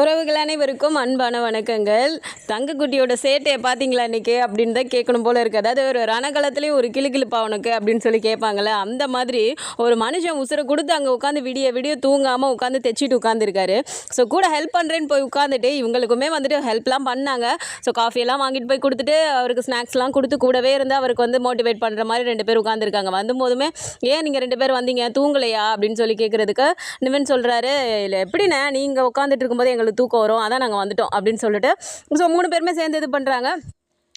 உறவுகள் அனைவருக்கும் அன்பான வணக்கங்கள். தங்கக்குட்டியோட சேட்டையை பார்த்தீங்களா இன்றைக்கி அப்படின்னு தான் கேட்கணும் போல இருக்குது அதாவது ஒரு ரணகலத்துலேயும் ஒரு கிளுகிளுப்பா உனக்கு அப்படின்னு சொல்லி கேட்பாங்கள்ல அந்த மாதிரி ஒரு மனுஷன் உசுரை கொடுத்து அங்கே உட்காந்து விடிய விடிய தூங்காமல் உட்காந்து தைச்சிட்டு உட்காந்துருக்காரு ஸோ கூட ஹெல்ப் பண்ணுறேன்னு போய் உட்காந்துட்டு இவங்களுக்குமே வந்துட்டு ஹெல்ப்லாம் பண்ணாங்க. ஸோ காஃபியெல்லாம் வாங்கிட்டு போய் கொடுத்துட்டு அவருக்கு ஸ்நாக்ஸ்லாம் கொடுத்து கூடவே இருந்து அவருக்கு வந்து மோட்டிவேட் பண்ணுற மாதிரி ரெண்டு பேர் உட்காந்துருக்காங்க வந்தபோதுமே ஏன் நீங்கள் ரெண்டு பேர் வந்தீங்க? தூங்கலையா? அப்படின்னு சொல்லி கேட்குறதுக்கு நிவன் சொல்கிறாரு இல்லை எப்படிண்ணே? நீங்கள் உட்காந்துட்டு இருக்கும்போது எங்களுக்கு தூக்கம் வரும் அதான் நாங்கள் வந்துட்டோம் அப்படின்னு சொல்லிட்டு. ஸோ மூணு பேருமே சேர்ந்து இது பண்ணுறாங்க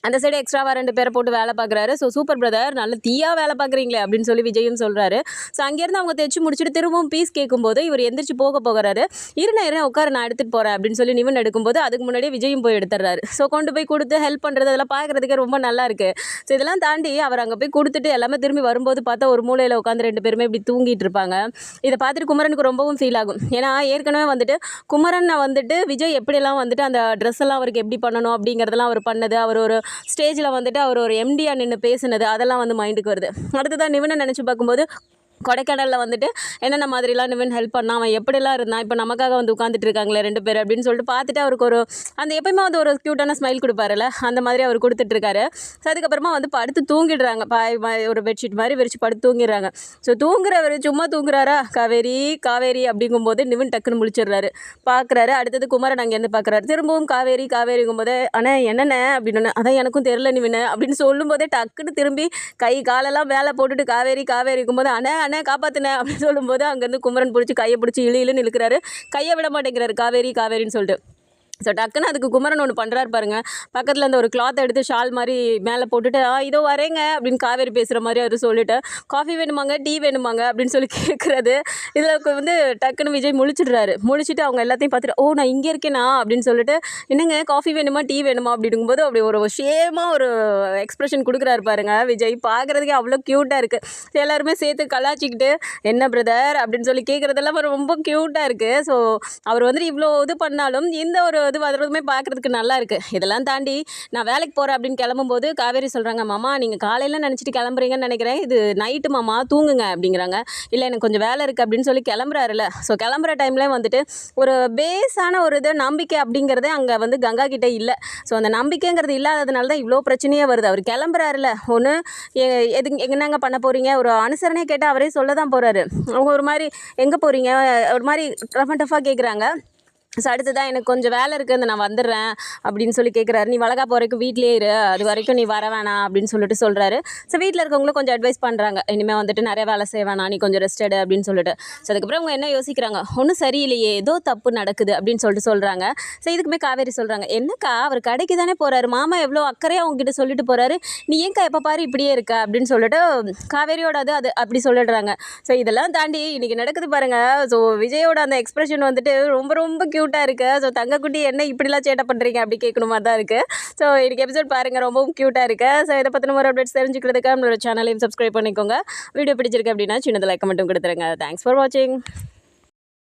அந்த சைடு எக்ஸ்ட்ராவாக ரெண்டு பேரை போட்டு வேலை பார்க்குறாரு. ஸோ சூப்பர் பிரதர் நல்ல தீயா வேலை பார்க்குறீங்களே அப்படின்னு சொல்லி விஜயும் சொல்கிறாரு ஸோ அங்கேருந்து அவங்க தைச்சு முடிச்சுட்டு திரும்பவும் பீஸ் கேட்கும்போது இவர் எந்திரிச்சு போக போகிறாரு. இருண்ணா இருண்ணா உட்கார நான் எடுத்துகிட்டு போகிறேன் அப்படின்னு சொல்லி நிவன் எடுக்கும்போது அதுக்கு முன்னாடியே விஜயும் போய் எடுத்துறாரு ஸோ கொண்டு போய் கொடுத்து ஹெல்ப் பண்ணுறது அதெல்லாம் பார்க்குறதுக்கே ரொம்ப நல்லா இருக்குது ஸோ இதெல்லாம் தாண்டி அவர் அங்கே போய் கொடுத்துட்டு எல்லாமே திரும்பி வரும்போது பார்த்தா ஒரு மூலையில் உட்காந்து ரெண்டு பேருமே இப்படி தூங்கிட்டு இருப்பாங்க. இதை பார்த்துட்டு குமரனுக்கு ரொம்பவும் ஃபீல் ஆகும். ஏன்னா ஏற்கனவே வந்துட்டு குமரனை வந்துட்டு விஜய் எப்படியெல்லாம் வந்துட்டு அந்த ட்ரெஸ் எல்லாம் அவருக்கு எப்படி பண்ணணும் அப்படிங்கிறதெல்லாம் அவர் பண்ணது. அவர் ஒரு ஸ்டேஜில் வந்துட்டு அவர் ஒரு எம்டியாக நின்று பேசுனது அதெல்லாம் வந்து மைண்டுக்கு வருது. அடுத்ததான் நிவனை நினச்சி பார்க்கும்போது கொடைக்கானலில் வந்துட்டு என்னென்ன மாதிரிலாம் இவன் ஹெல்ப் பண்ணால் அவன் எப்படிலாம் இருந்தான் இப்போ நமக்காக வந்து உட்காந்துட்டு இருக்காங்களே ரெண்டு பேர் அப்படின்னு சொல்லிட்டு பார்த்துட்டு அவருக்கு ஒரு அந்த எப்பயுமே வந்து ஒரு க்யூட்டான ஸ்மைல் கொடுப்பாருல்ல அந்த மாதிரி அவர் கொடுத்துட்ருக்காரு ஸோ அதுக்கப்புறமா வந்து படுத்து தூங்கிடுறாங்க. பாய் ஒரு பெட்ஷீட் மாதிரி விரிச்சு படுத்து தூங்கிடுறாங்க. ஸோ தூங்குறவர் சும்மா தூங்குறாரா? காவேரி காவேரி அப்படிங்கும்போது நிவின் டக்குன்னு முழிச்சிடுறாரு. பார்க்குறாரு. அடுத்தது குமரன் அங்கேருந்து பார்க்குறாரு. திரும்பவும் காவேரி காவேரிங்கும்போது அண்ணா என்னென்ன அப்படின்னு அதான் எனக்கும் தெரில நிவின். அப்படின்னு சொல்லும்போதே டக்குன்னு திரும்பி கை காலெல்லாம் வேலை போட்டுட்டு காவேரி காவேரிக்கும் போது அண்ணே அண்ணே காப்பாத்துனே அப்படின்னு சொல்லும்போது அங்கேருந்து குமரன் பிடிச்சி கையை பிடிச்சி இழு இழுன்னு இழுக்கிறாரு. கையை விட மாட்டேங்கிறாரு. காவேரி காவேரின்னு சொல்லிட்டு. ஸோ டக்குன்னு அதுக்கு குமரன் ஒன்று பண்ணுறாரு பாருங்க. பக்கத்தில் அந்த ஒரு கிளாத் எடுத்து ஷால் மாதிரி மேலே போட்டுட்டு ஆ இதோ வரேங்க அப்படின்னு காவேரி பேசுகிற மாதிரி அவர் சொல்லிவிட்டு காஃபி வேணுமாங்க? டீ வேணுமாங்க? அப்படின்னு சொல்லி கேட்குறது இதில் வந்து டக்குன்னு விஜய் முழிச்சிடுறாரு. முழிச்சிட்டு அவங்க எல்லாத்தையும் பார்த்துட்டு ஓ நான் இங்கே இருக்கேனா? அப்படின்னு சொல்லிட்டு என்னங்க காஃபி வேணுமா? டீ வேணுமா? அப்படிங்கும்போது அப்படி ஒரு ஷேமாக ஒரு எக்ஸ்ப்ரெஷன் கொடுக்குறாரு பாருங்க விஜய். பார்க்குறதுக்கே அவ்வளோ க்யூட்டாக இருக்குது எல்லாருமே சேர்த்து கலாச்சிக்கிட்டு என்ன பிரதர் அப்படின்னு சொல்லி கேட்குறதெல்லாம் ரொம்ப க்யூட்டாக இருக்குது ஸோ அவர் வந்துட்டு இவ்வளோ இது பண்ணாலும் இந்த ஒரு இது வர்றதுமே பார்க்குறதுக்கு நல்லா இருக்குது இதெல்லாம் தாண்டி நான் வேலைக்கு போகிறேன் அப்படின்னு கிளம்பும்போது காவேரி சொல்கிறாங்க மாமா நீங்கள் காலையில் நினச்சிட்டு கிளம்புறீங்கன்னு நினைக்கிறேன். இது நைட்டு மாமா தூங்குங்க அப்படிங்கிறாங்க. இல்லை எனக்கு கொஞ்சம் வேலை இருக்குது அப்படின்னு சொல்லி கிளம்புறாருல ஸோ கிளம்புற டைமில் வந்துட்டு ஒரு பேஸான ஒரு இது நம்பிக்கை அப்படிங்கிறதே அங்கே வந்து கங்கா கிட்டே இல்லை. ஸோ அந்த நம்பிக்கைங்கிறது இல்லாததுனால தான் இவ்வளோ பிரச்சனையே வருது. அவர் கிளம்புறாருல ஒன்று எது என்னங்க பண்ண போகிறீங்க ஒரு அனுசரணையை கேட்டால் அவரே சொல்ல தான் போகிறாரு அவங்க ஒரு மாதிரி எங்கே போகிறீங்க ஒரு மாதிரி ரஃப் அண்ட் டஃபாக கேட்குறாங்க ஸோ அடுத்ததான் எனக்கு கொஞ்சம் வேலை இருக்குது நான் வந்துடுறேன் அப்படின்னு சொல்லி கேட்குறாரு நீ வளகா வரைக்கும் வீட்லேயே இரு. அது வரைக்கும் நீ வர வேணாம் அப்படின்னு சொல்லிட்டு சொல்கிறாரு ஸோ வீட்டில் இருக்கவங்களும் கொஞ்சம் அட்வைஸ் பண்ணுறாங்க இனிமேல் வந்துட்டு நிறைய வேலை செய்ய வேணாம். நீ கொஞ்சம் ரெஸ்ட் எடு அப்படின்னு சொல்லிட்டு. ஸோ அதுக்கப்புறம் அவங்க என்ன யோசிக்கிறாங்க? ஒன்றும் சரியில்லையே. ஏதோ தப்பு நடக்குது அப்படின்னு சொல்லிட்டு சொல்கிறாங்க ஸோ இதுக்குமே காவேரி சொல்கிறாங்க என்னக்கா? அவர் கடைக்கு தானே போகிறாரு மாமா எவ்வளோ அக்கறையாக அவங்ககிட்ட சொல்லிட்டு போகிறாரு நீ ஏன்க்கா எப்போ பாரு இப்படியே இருக்க? அப்படின்னு சொல்லிட்டு காவேரியோட அது அது அப்படி சொல்லிடுறாங்க. ஸோ இதெல்லாம் தாண்டி இன்றைக்கி நடக்குது பாருங்கள் ஸோ விஜயோட அந்த எக்ஸ்பிரஷன் வந்துட்டு ரொம்ப ரொம்ப க்யூ க்யூட்டாக இருக்குது ஸோ தங்கக்குட்டி என்ன இப்படிலாம் சேட்டை பண்ணுறீங்க அப்படி கேட்கணுமா தான் இருக்குது ஸோ இன்றைக்கி எபிசோட் பாருங்கள் ரொம்பவும் க்யூட்டாக இருக்குது ஸோ இதை பற்றின ஒரு அப்டேட்ஸ் தெரிஞ்சுக்கிறதுக்கு நம்மளோட சேனலையும் சப்ஸ்கிரைப் பண்ணிக்கோங்க. வீடியோ பிடிச்சிருக்கு அப்படின்னா சின்னது லைக் மட்டும் கொடுத்துருங்க. தேங்க்ஸ் ஃபார் வாட்சிங்